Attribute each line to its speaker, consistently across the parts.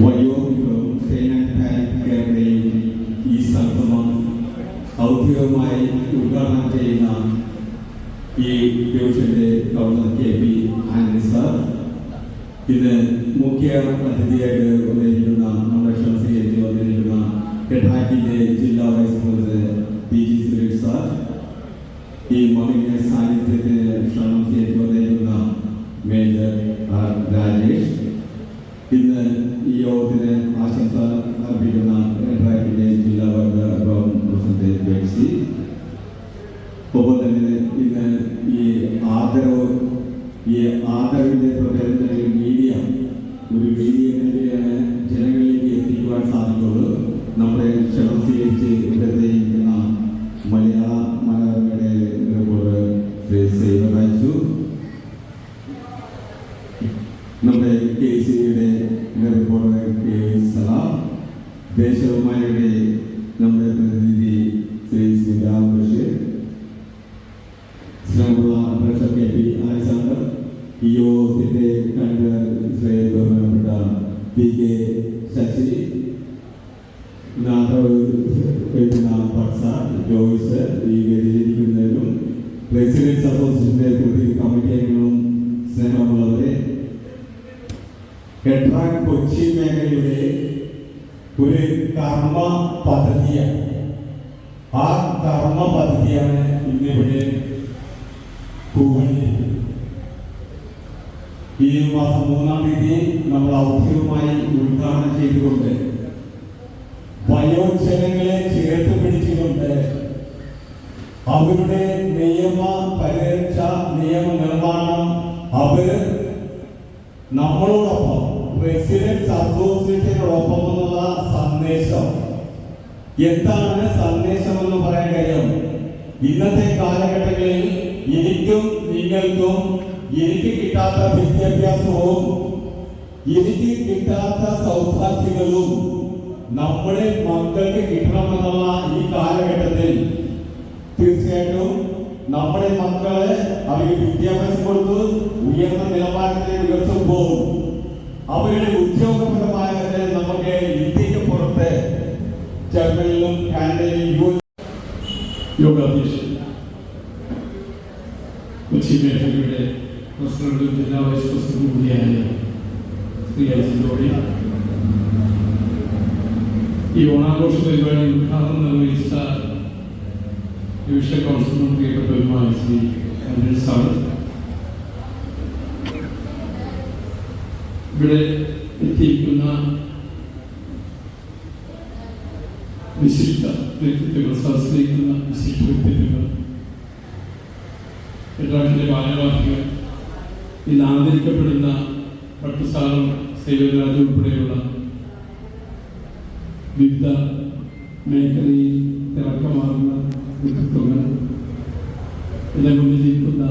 Speaker 1: വയോധികവും സേനാധികാരികളുടെയും ഈ സംഗമം ഔദ്യോഗികമായി ഉദ്ഘാടനം ചെയ്യുന്ന ഈ ഡിവിഷന്റെ ഗവർണർ കെ പി ഇത് മുഖ്യ അതിഥിയായിട്ട് വന്നിരിക്കുന്ന നമ്മുടെ ക്ഷമസ്വീകരിച്ച് വന്നിരിക്കുന്ന കെട്ടാക്കിന്റെ ജില്ലാ vice president P G Suresh sir ഈ മകന്റെ സാന്നിധ്യത്തിന് ക്ഷണം ചെയ്തു ഈ മാസം മൂന്നാം തീയതി നമ്മൾ ഔദ്യോഗികമായി ഉദ്ഘാടനം ചെയ്തുകൊണ്ട് വയോജനങ്ങളെ ചേർത്ത് പിടിച്ചുകൊണ്ട് അവരുടെ നിയമ പരിരക്ഷ നിയമ നിർമ്മാണം അവർ നമ്മളോടൊപ്പം റെസിഡൻസ് അസോസിയേഷനോടൊപ്പം എന്നുള്ള സന്ദേശം. എന്താണ് സന്ദേശം എന്ന് പറയാൻ കഴിയും? ഇന്നത്തെ കാലഘട്ടങ്ങളിൽ എനിക്കും നിങ്ങൾക്കും എനിക്ക് കിട്ടാത്ത വിദ്യാഭ്യാസവും എനിക്ക് കിട്ടാത്ത സൗഭാഗ്യങ്ങളും നമ്മുടെ മക്കൾക്ക് കിട്ടണമെന്നുള്ള ഈ കാലഘട്ടത്തിൽ തീർച്ചയായിട്ടും നമ്മുടെ മക്കളെ അവർക്ക് വിദ്യാഭ്യാസം കൊടുത്ത് ഉയർന്ന നിലവാരത്തിലേക്ക് ഉയർത്തുമ്പോൾ അവരുടെ ഉദ്യോഗപരമായ നമുക്ക് ഇന്ത്യയ്ക്ക് പുറത്ത് ജർമ്മനിയിലും കാനഡയിലും യു
Speaker 2: യോഗാധ്യക്ഷൻ കൊച്ചി മേഖലയുടെ പ്രസിഡന്റും ജില്ലാ വൈസ് പ്രസിഡന്റും കൂടിയായ ശ്രീ അജിത് ജോഡി ഈ ഓണാഘോഷ പരിപാടി ഉദ്ഘാടനം നിർവഹിച്ച ഡിവിഷൻ കൗൺസിലും പ്രിയപ്പെട്ടവരുമായ ശ്രീ അനിൽ സാർ ഇവിടെ എത്തിയിരിക്കുന്ന വിശിഷ്ട വ്യക്തിത്വങ്ങൾ സംസ്കരിക്കുന്ന വിശിഷ്ട വ്യക്തിത്വങ്ങൾ എല്ലാത്തിന്റെ ഭാരവാഹികൾ ഇന്ന് ആദരിക്കപ്പെടുന്ന പട്ടുസാറും സേവരാജും ഉൾപ്പെടെയുള്ള വിവിധ മേഖലയിൽ തിളക്കമാകുന്ന വ്യക്തിത്വങ്ങൾ എന്നെ മുന്നിലിരിക്കുന്ന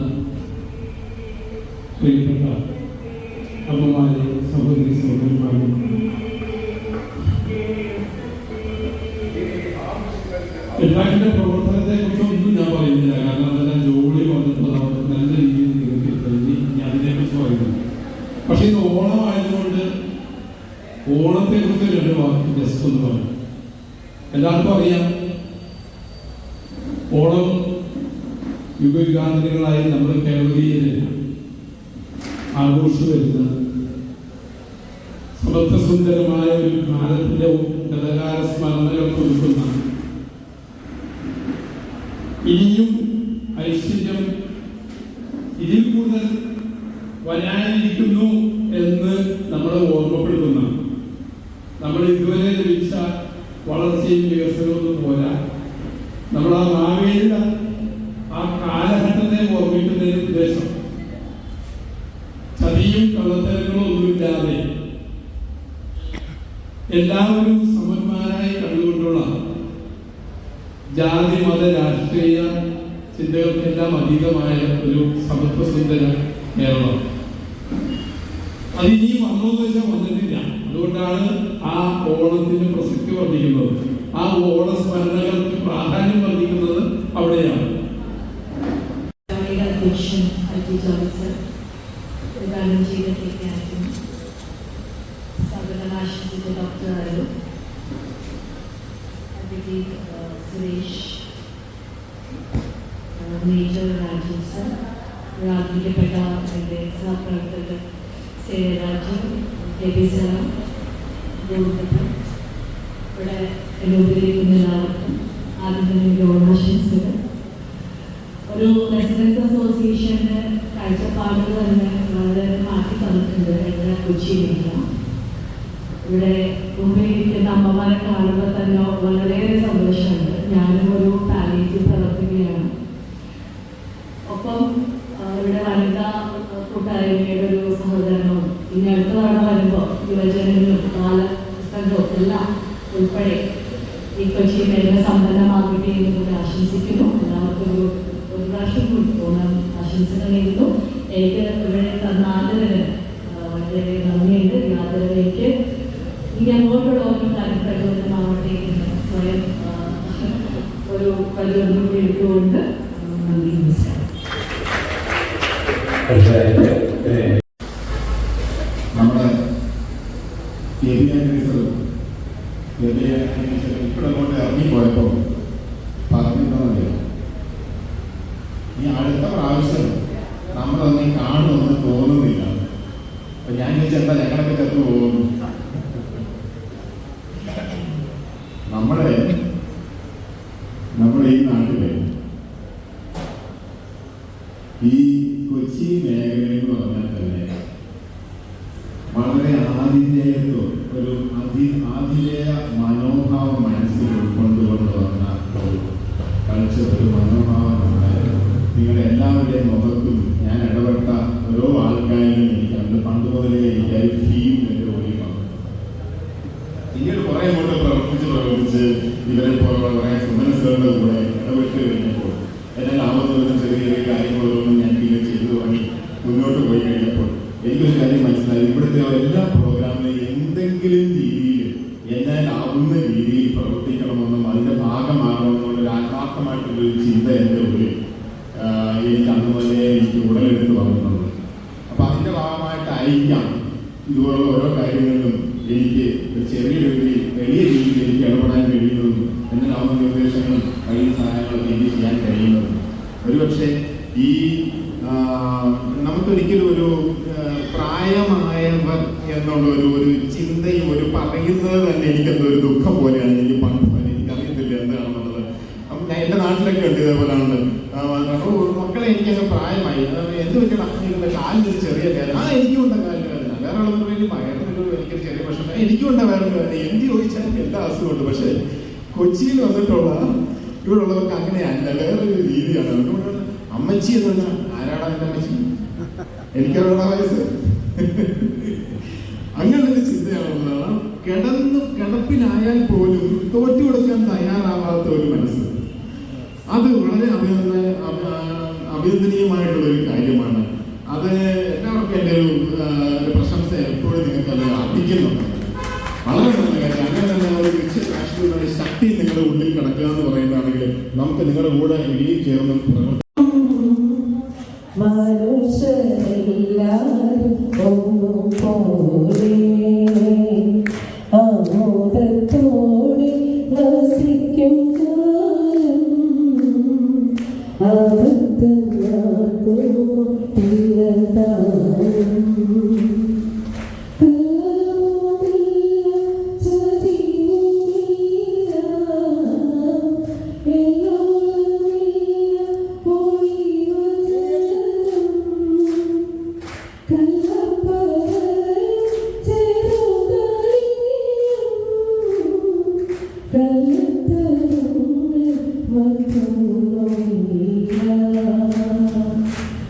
Speaker 2: ഓണം യുഗയുഗാന്തരങ്ങളായി നമ്മുടെ കേരളീയര് ആഘോഷിച്ചു വരുന്ന സമത്വസുന്ദരമായ ഒരു കാലത്തിന്റെ ഗതകാല സ്മരണകൾ കൊടുക്കുന്ന ഇനിയും ഐശ്വര്യം ഇതിൽ കൂടുതൽ വരാനിരിക്കുന്നു എന്ന് നമ്മളെ ഓർമ്മപ്പെടുത്തുന്ന നമ്മൾ ഇതുവരെ ലഭിച്ച വളർച്ചയും വികസനവും പോരാ നമ്മൾ ആ മാവേലിയുടെ ആ കാലഘട്ടത്തെ ഓർമ്മിക്കുന്നതിന് ഉദ്ദേശം. ചതിയും കള്ളത്തരങ്ങളും ഒന്നുമില്ലാതെ എല്ലാവരും സമന്മാരായി കണ്ടുകൊണ്ടുള്ള ജാതി മത രാഷ്ട്രീയ ചിന്തകൾക്കെല്ലാം അതീതമായ ഒരു സമത്വസുന്ദര കേരളം. അത് ഇനിയും വന്നു വെച്ചാൽ വന്നിട്ടില്ല. അതുകൊണ്ടാണ് ആ ഓണത്തിന്റെ പ്രസക്തി വർദ്ധിക്കുന്നത്. ആ ഓണസ്മരണകൾക്ക് പ്രാധാന്യം വർദ്ധിക്കുന്നത് അവിടെയാണ്
Speaker 3: ഗവൺമെന്റ് അധ്യക്ഷൻ അൽജി ജോൺസൺ ഉദ്ഘാടനം ചെയ്ത കെ കെ ആന്റണി സകല ആശംസിച്ച ഡോക്ടർ ആയിരുന്നു advocate Suresh. Major Rajeev sir. പ്രാർത്ഥിക്കപ്പെട്ട എന്റെ സഹപ്രവർത്തകർ സേരാജ് രവി സലാം ഗോവിന്ദൻ ഇവിടെ രൂപീകരിക്കുന്ന എല്ലാവർക്കും ആദ്യം തന്നെ ഒരു ഓണാശംസകൾ. ഒരു റെസിഡൻസ് അസോസിയേഷന്റെ കാഴ്ചപ്പാടുകൾ തന്നെ വളരെ മാറ്റി തന്നിട്ടുണ്ട്. എന്റെ കൊച്ചിയിലില്ല ഇവിടെ മുമ്പിലിരിക്കുന്ന അമ്മമാരെ കാണുമ്പോൾ ആദരവിലേക്ക് ഇനി അങ്ങോട്ടുള്ള ഓരോ എന്ന് സ്വയം ഒരു പ്രചോദനം എടുത്തുകൊണ്ട് നന്ദി നമസ്കാരം.
Speaker 4: നമ്മുടെ ഇപ്പോഴങ്ങോട്ട് ഇറങ്ങിപ്പോയപ്പോൾ പറഞ്ഞിട്ടുണ്ടോ? ഈ അടുത്ത പ്രാവശ്യം നമ്മളൊന്നും കാണുമെന്ന് തോന്നുന്നില്ല. അപ്പൊ ഞാൻ ചോദിച്ചാൽ എന്താ ഞങ്ങളൊക്കെ ചത്തു പോകുന്നു നമ്മുടെ എന്തെങ്കിലും രീതിയിൽ എന്നാൽ ആവുന്ന രീതിയിൽ പ്രവർത്തിക്കണമെന്നും അതിന്റെ ഭാഗമാകണമെന്നുള്ള ഒരു ആത്മാർത്ഥമായിട്ടുള്ള ഒരു ചിന്ത എന്റെ ഉള്ളിൽ എനിക്ക് അന്ന് തന്നെ എനിക്ക് ഉടലെടുത്ത് വന്നിട്ടുണ്ട്. അപ്പം അതിന്റെ ഭാഗമായിട്ടായിരിക്കാം ഇതുപോലുള്ള ഓരോ കാര്യങ്ങളിലും എനിക്ക് ചെറിയ രീതിയിൽ വലിയ രീതിയിൽ എനിക്ക് ഇടപെടാൻ കഴിയുന്നതും എന്തിനാവുന്ന നിർദ്ദേശങ്ങളും കഴിയുന്ന സഹായങ്ങളൊക്കെ എനിക്ക് ചെയ്യാൻ കഴിയുന്നതും. ഒരുപക്ഷെ ഈ നമുക്കൊരിക്കലും ഒരു പ്രായമായവർ എന്നുള്ള ഒരു ഒരു ചിന്തയും ഒരു പറയുന്നത് തന്നെ എനിക്കെന്തോ ഒരു ദുഃഖം പോലെയാണ്. എനിക്ക് പണ്ട് എനിക്കറിയത്തില്ല എന്താണെന്നുള്ളത്. അപ്പം ഞാൻ എന്റെ നാട്ടിലൊക്കെ ഉണ്ട് ഇതേപോലെയാണ് മക്കളെ എനിക്കങ്ങ് പ്രായമായി. എന്ത് പറ്റണം കാലിന് ഒരു ചെറിയ വേദന. ആ എനിക്കും ഉണ്ട് കാലിന് വേദന. വേറെ ആളൊന്നും വേണ്ടി വയറിനൊരു എനിക്കൊരു ചെറിയ പ്രശ്നം. എനിക്കും ഉണ്ട് വേറെ വേദന. എന്ത് ചോദിച്ചാൽ എല്ലാ അസുഖമുണ്ട് പക്ഷേ കൊച്ചിയിൽ വന്നിട്ടുള്ള ഇവിടെയുള്ളവർക്ക് അങ്ങനെയല്ല. വേറൊരു രീതിയാണ്. അതുകൊണ്ട് അമ്മച്ചി എന്ന് പറഞ്ഞാൽ ആരാടാ എന്റെ അമ്മച്ചി? എനിക്കറിയണ വയസ്സ്. വളരെ അഭിനന്ദ അഭിനന്ദനീയമായിട്ടുള്ള ഒരു കാര്യമാണ്. അത് എല്ലാവർക്കും എന്റെ ഒരു പ്രശംസ എപ്പോഴും നിങ്ങൾക്ക് അത് അർപ്പിക്കുന്നുണ്ട്. വളരെ നല്ല കാര്യം. അങ്ങനെ തന്നെ ഒരു ഒരു ശക്തി നിങ്ങളുടെ ഉള്ളിൽ കിടക്കുക എന്ന് പറയുന്നതാണെങ്കിൽ നമുക്ക് നിങ്ങളുടെ കൂടെ ഇനിയും ചേർന്ന്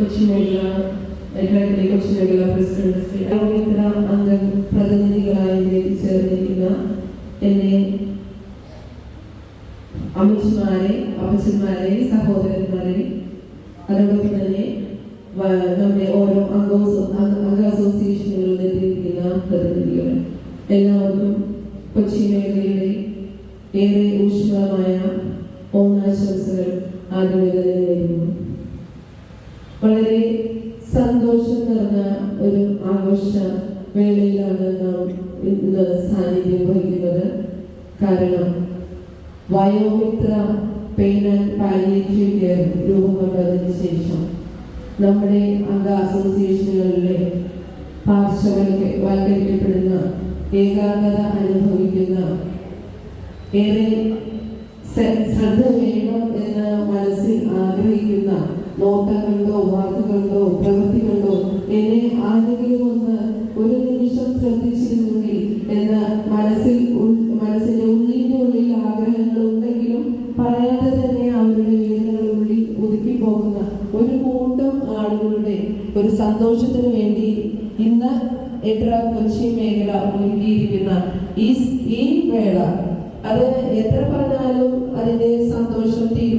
Speaker 5: കൊച്ചി മേഖല മേഖലയിലെ കൊച്ചി മേഖല പ്രസിഡന്റ് ശ്രീ അംഗ ചേർന്നിരിക്കുന്ന എന്നെ അമ്മച്ചിമാരെ അപ്പച്ചന്മാരെ സഹോദരന്മാരെ അതോടൊപ്പം തന്നെ നമ്മുടെ ഓരോ അംഗവും അംഗ അസോസിയേഷനുകളിൽ നിന്നിരിക്കുന്ന പ്രതിനിധികൾ. എല്ലാവർക്കും കൊച്ചി മേഖലയുടെ ഏറെ ഊഷ്മളമായ ഓണാശംസകൾ ആദ്യമേ നേരുന്നു. വളരെ സന്തോഷം നിറഞ്ഞ ഒരു ആഘോഷ വേളയിലാണ് നാം ഇന്ന് സാന്നിധ്യം വഹിക്കുന്നത്. കാരണം Vayomithra pain and palliative care രൂപം കൊണ്ടതിന് ശേഷം നമ്മുടെ അംഗ അസോസിയേഷനുകളിലെ പാർശ്വവൽക്കരിക്കപ്പെടുന്ന ഏകാഗ്രത അനുഭവിക്കുന്ന ഏറെ ശ്രദ്ധ വേണം എന്ന് മനസ്സിൽ ആഗ്രഹിക്കുന്ന നോട്ടങ്ങളുണ്ടോ വാക്കുകളുണ്ടോ പ്രവൃത്തികളുണ്ടോ എന്നെ ആരെങ്കിലും ഒന്ന് ഒരു നിമിഷം ശ്രദ്ധിച്ചിരുന്നെങ്കിൽ എന്ന് മനസ്സിൽ മനസ്സിന്റെ ഉള്ളിന്റെ ഉള്ളിൽ ആഗ്രഹങ്ങൾ ഉണ്ടെങ്കിലും പറയാതെ തന്നെ അവരുടെ വേദനകളുള്ളിൽ ഒതുക്കി പോകുന്ന ഒരു കൂട്ടം ആളുകളുടെ ഒരു സന്തോഷത്തിന് വേണ്ടി ഇന്ന് എത്ര കൊച്ചി മേഖല ഒരുക്കിയിരിക്കുന്ന ഈ ഈ വേള. അത് എത്ര പറഞ്ഞാലും അതിന്റെ സന്തോഷം തീരുമെന്ന്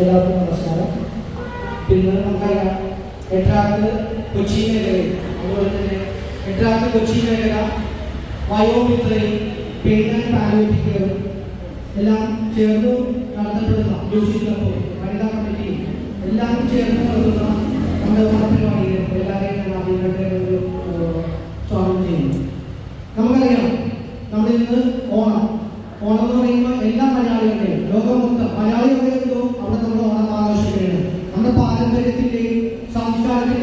Speaker 6: എല്ലാവർക്കും നമസ്കാരം. പിന്നെ നമുക്കറിയാം എട്ടാക്ക് കൊച്ചി മേഖലയിൽ അതുപോലെ തന്നെ എട്ടാക്ക് കൊച്ചി മേഖല വയോമിത്രയും പെയിൻ പാലോറ്റിക്കലും എല്ലാം ചേർന്ന് നടത്തപ്പെടുന്ന മ്യൂസിക് ക്ലബ് വനിതാ കമ്മിറ്റിയും എല്ലാം ചേർന്ന് നടത്തുന്ന നമ്മുടെ ഓണപരിപാടിയിൽ എല്ലാവരെയും ഞാൻ ആദ്യമായിട്ട് ഒരു സ്വാഗതം ചെയ്യുന്നു. നമുക്കറിയാം നമ്മുടെ ഇന്ന് ഓണം. ഓണം എന്ന് പറയുമ്പോൾ എല്ലാ മലയാളികളുടെയും ലോകം മൊത്തം മലയാളി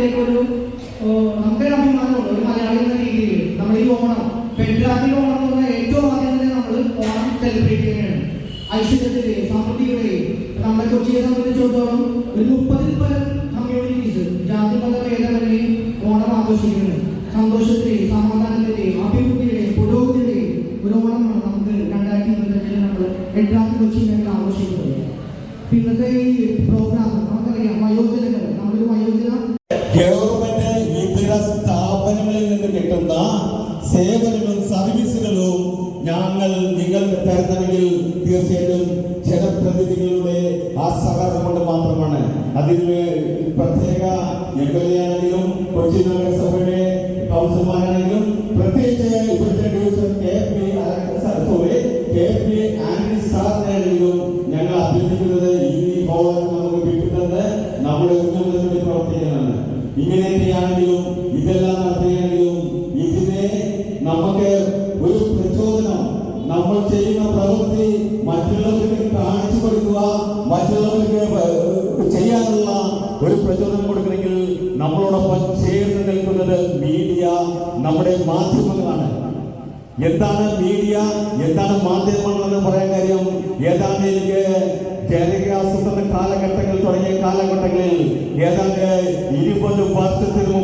Speaker 6: സംസ്കാരത്തിന്റെയും ഒരു നമുക്കൊരു അഭിമാനമുണ്ട്. ഒരു മലയാളി എന്ന രീതിയിൽ നമ്മൾ ഈ ഓണം പെൺരാത്രി ഓണം എന്ന് പറഞ്ഞാൽ ഏറ്റവും ആദ്യം തന്നെ നമ്മൾ ഓണം സെലിബ്രേറ്റ് ചെയ്യുകയാണ് ഐശ്വര്യത്തിലെയും സമൃദ്ധിയുടെയും നമ്മുടെ കൊച്ചിയെ സംബന്ധിച്ചിടത്തോളം ഒരു
Speaker 1: മാത്രമാണ് പ്രത്യേക എം കൊച്ചി നഗരസഭയുടെ കൗൺസിലർമാരാണെങ്കിലും പ്രത്യേകിച്ച് ഇവിടുത്തെ division K P sorry K സാറിനാണെങ്കിലും ഞങ്ങൾ അഭ്യർത്ഥിക്കുന്നത് ഈ ഭവനം നമുക്ക് കിട്ടുന്നത് നമ്മുടെ ഉന്നതത്തിന് വേണ്ടി നടത്തുകയാണെങ്കിലും ഇതിനെ നമുക്ക് ഒരു പ്രചോദനം നമ്മൾ ചെയ്യുന്ന പ്രവൃത്തി മറ്റുള്ളവർക്ക് മീഡിയ നമ്മുടെ മാധ്യമങ്ങളാണ്. എന്താണ് മീഡിയ എന്താണ് മാധ്യമങ്ങൾ എന്ന് പറയാൻ കാര്യം? ഏതാണ്ട് എനിക്ക് ജനകീയാസൂത്രണ കാലഘട്ടങ്ങൾ തുടങ്ങിയ കാലഘട്ടങ്ങളിൽ ഏതാണ്ട് ഇരുപത് വർഷത്തിന് മുമ്പ്